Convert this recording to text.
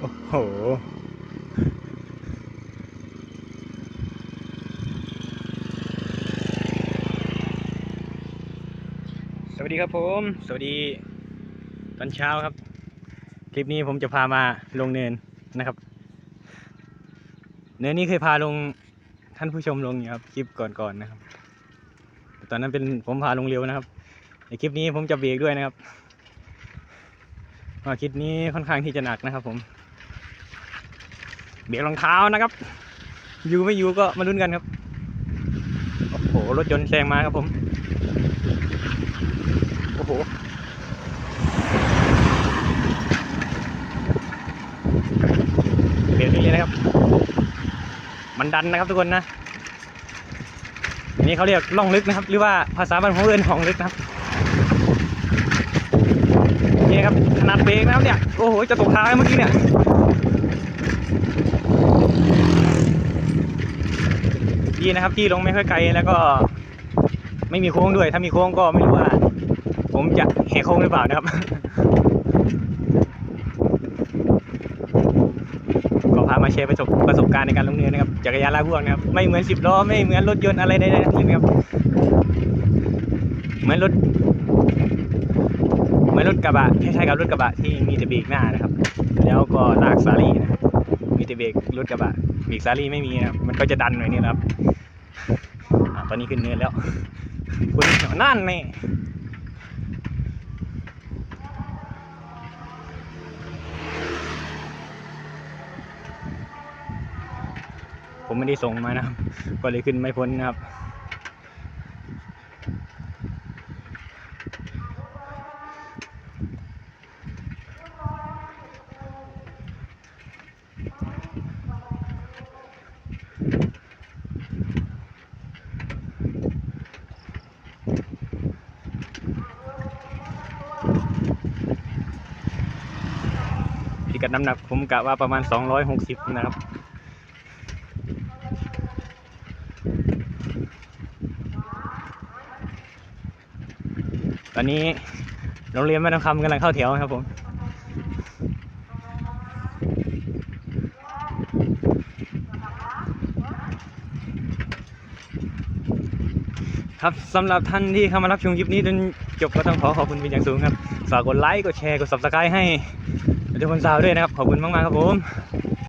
โอ้โห สวัสดีครับผม สวัสดี ตอนเช้าครับ คลิปนี้ผมจะพามาลงเนินนะครับ เนินนี้เคยพาลงท่านผู้ชมลงอยู่ครับ คลิปก่อนๆนะครับตตอนนั้นเป็นผมพาลงเร็วนะครับ ในคลิปนี้ผมจะเบรกด้วยนะครับเพราะคลิปนี้ค่อนข้างที่จะหนักนะครับผม เบรกรองเท้านะครับ อยู่ไม่อยู่ก็มาลุ้นกันครับ โอ้โห รถยนต์แซงมาครับผม โอ้โหเบรกนี้นะครับ มันดันนะครับทุกคนนะอันนี้เขาเรียกล่องลึกนะครับ หรือว่าภาษาบ้านของเอินของลึกนะครับนี่ครับขนาดเบรกนะครับเนี่ย โอ้โห จะตกท้ายเมื่อกี้เนี่ย ดีนะครับที่ลงไม่ค่อยไกลแล้วก็ ไม่มีโค้งด้วย ถ้ามีโค้งก็ไม่รู้ว่า ผมจะแหกโค้งหรือเปล่านะครับก็พามาแชร์ประสบประสบการณ์ในการลงเนินนะครับจักรยานลากพ่วงนะครับไม่เหมือนสิบล้อไม่เหมือนรถยนต์อะไรใดๆทั้งสิ้นครับเหมือนรถเหมือนรถกระบะคล้ายๆกับรถกระบะที่มีแต่เบรกหน้านะครับ แล้วก็ลากซาลีนะครับ แต่เบรกรถกระบะเบรกซารี่ไม่มีนะครับมันก็จะดันหน่อยนี่ครับอตอนนี้ขึ้นเนินแล้วคุณนั่นนี่ผมไม่ได้ส่งมานะครับ ก็เลยขึ้นไม่พ้นนะครับ พิกัดน้ำหนักผมกะว่าประมาณ 260 นะครับ ตอนนี้โรงเรียนแม่น้ำคำกำลังเข้าแถวครับผมครับสำหรับท่านที่เข้ามารับชมคลิปนี้จน จบก็ต้องขอขอบคุณเป็นอย่างสูงครับ ฝากกดไลค์ กดแชร์ กดซับสไครต์ให้ทุกคนสาวด้วยนะครับ ขอบคุณมากๆครับผม